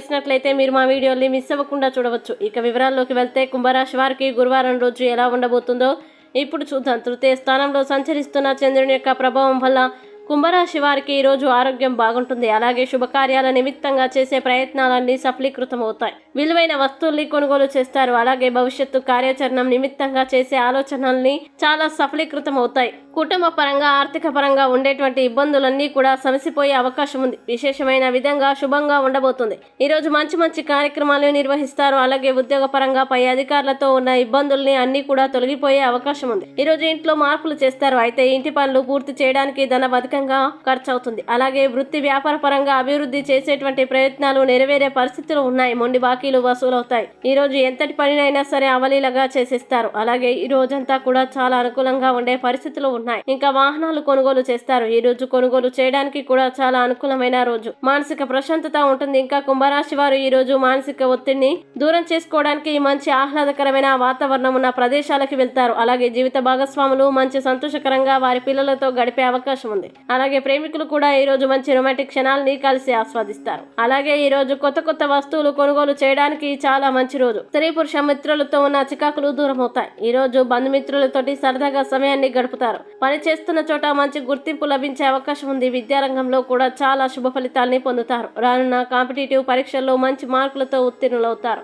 చేసినట్లయితే మీరు మా వీడియోని మిస్ అవ్వకుండా చూడవచ్చు. ఇక వివరాల్లోకి వెళ్తే కుంభరాశి వారికి గురువారం రోజు ఎలా ఉండబోతుందో ఇప్పుడు చూద్దాం. తృతీయ స్థానంలో సంచరిస్తున్న చంద్రుని యొక్క ప్రభావం వల్ల కుంభరాశి వారికి ఈరోజు ఆరోగ్యం బాగుంటుంది. అలాగే శుభకార్యాల నిమిత్తంగా చేసే ప్రయత్నాలన్నీ సఫలీకృతం అవుతాయి విలువైన వస్తువుల్ని కొనుగోలు చేస్తారు. అలాగే భవిష్యత్తు కార్యాచరణ నిమిత్తంగా చేసే ఆలోచనల్ని చాలా సఫలీకృతం అవుతాయి కుటుంబ పరంగా ఆర్థిక పరంగా ఉండేటువంటి ఇబ్బందులన్నీ కూడా సమసిపోయే అవకాశం ఉంది. విశేషమైన విధంగా శుభంగా ఉండబోతుంది. ఈరోజు మంచి మంచి కార్యక్రమాలు నిర్వహిస్తారు. అలాగే ఉద్యోగ పరంగా పై అధికారులతో ఉన్న ఇబ్బందుల్ని అన్ని కూడా తొలగిపోయే అవకాశం ఉంది. ఈరోజు ఇంట్లో మార్పులు చేస్తారు. అయితే ఇంటి పనులు పూర్తి చేయడానికి ధన అధికంగా ఖర్చు అవుతుంది అలాగే వృత్తి వ్యాపార పరంగా అభివృద్ధి చేసేటువంటి ప్రయత్నాలు నెరవేరే పరిస్థితులు ఉన్నాయి. మొండి బాకీలు వసూలవుతాయి. ఈ రోజు ఎంతటి పనినైనా సరే అవలీలగా చేసేస్తారు. అలాగే ఈ రోజంతా కూడా చాలా అనుకూలంగా ఉండే పరిస్థితులు ఉన్నాయి. ఇంకా వాహనాలు కొనుగోలు చేస్తారు. ఈ రోజు కొనుగోలు చేయడానికి కూడా చాలా అనుకూలమైన రోజు. మానసిక ప్రశాంతత ఉంటుంది. ఇంకా కుంభరాశి వారు ఈ రోజు మానసిక ఒత్తిడిని దూరం చేసుకోవడానికి మంచి ఆహ్లాదకరమైన వాతావరణం ఉన్న ప్రదేశాలకు వెళ్తారు. అలాగే జీవిత భాగస్వాములు మంచి సంతోషకరంగా వారి పిల్లలతో గడిపే అవకాశం ఉంది. అలాగే ప్రేమికులు కూడా ఈ రోజు మంచి రొమాంటిక్ క్షణాలని కలిసి ఆస్వాదిస్తారు. అలాగే ఈ రోజు కొత్త కొత్త వస్తువులు కొనుగోలు చేయడానికి చాలా మంచి రోజు. స్త్రీ పురుష మిత్రులతో ఉన్న చికాకులు దూరం అవుతాయి ఈ రోజు బంధుమిత్రులతోటి సరదాగా సమయాన్ని గడుపుతారు. పని చేస్తున్న చోట మంచి గుర్తింపు లభించే అవకాశం ఉంది. విద్యారంగంలో కూడా చాలా శుభ ఫలితాల్ని పొందుతారు. రానున్న కాంపిటేటివ్ పరీక్షల్లో మంచి మార్కులతో ఉత్తీర్ణులవుతారు.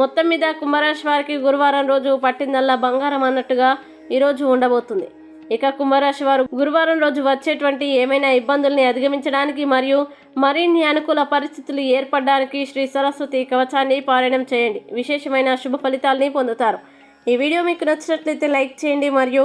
మొత్తం మీద కుంభరాశి వారికి గురువారం రోజు పట్టిందల్లా బంగారం అన్నట్టుగా ఈరోజు ఉండబోతుంది. ఇక కుంభరాశి వారు గురువారం రోజు వచ్చేటువంటి ఏమైనా ఇబ్బందుల్ని అధిగమించడానికి మరియు మరిన్ని అనుకూల పరిస్థితులు ఏర్పడడానికి శ్రీ సరస్వతి కవచాన్ని పారాయణం చేయండి. విశేషమైన శుభ ఫలితాల్ని పొందుతారు. ఈ వీడియో మీకు నచ్చినట్లయితే లైక్ చేయండి మరియు